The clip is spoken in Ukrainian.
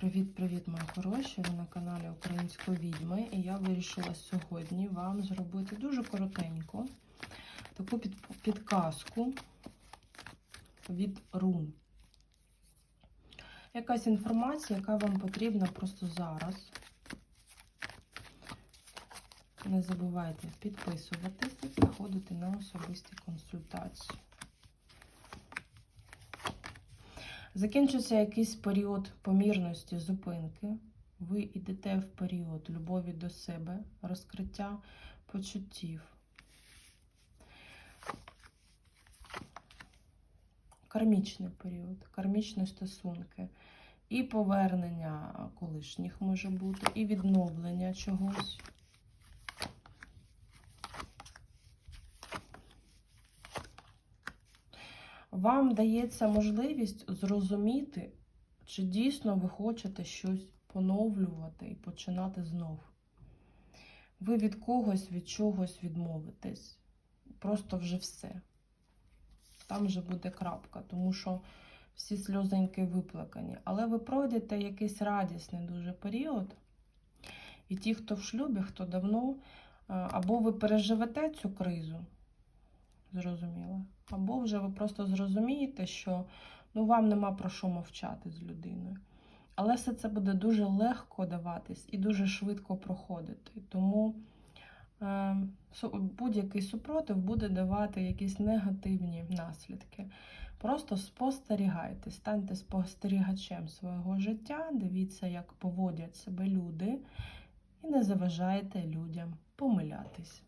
Привіт-привіт, мої хороші! Ви на каналі Української відьми. І я вирішила сьогодні вам зробити дуже коротеньку таку під, підказку від рун. Якась інформація, яка вам потрібна просто зараз. Не забувайте підписуватись і заходити на особисті консультації. Закінчиться якийсь період помірності, зупинки. Ви йдете в період любові до себе, розкриття почуттів. Кармічний період, кармічні стосунки. І повернення колишніх може бути, і відновлення чогось. Вам дається можливість зрозуміти, чи дійсно ви хочете щось поновлювати і починати знов. Ви від когось, від чогось відмовитесь. Просто вже все. Там вже буде крапка, тому що всі сльозеньки виплакані. Але ви пройдете якийсь радісний дуже період. І ті, хто в шлюбі, хто давно, або ви переживете цю кризу, зрозуміло, або вже ви просто зрозумієте, що ну, вам нема про що мовчати з людиною. Але все це буде дуже легко даватись і дуже швидко проходити. Тому е, будь-який супротив буде давати якісь негативні наслідки. Просто спостерігайте, станьте спостерігачем свого життя, дивіться, як поводять себе люди, і не заважайте людям помилятись.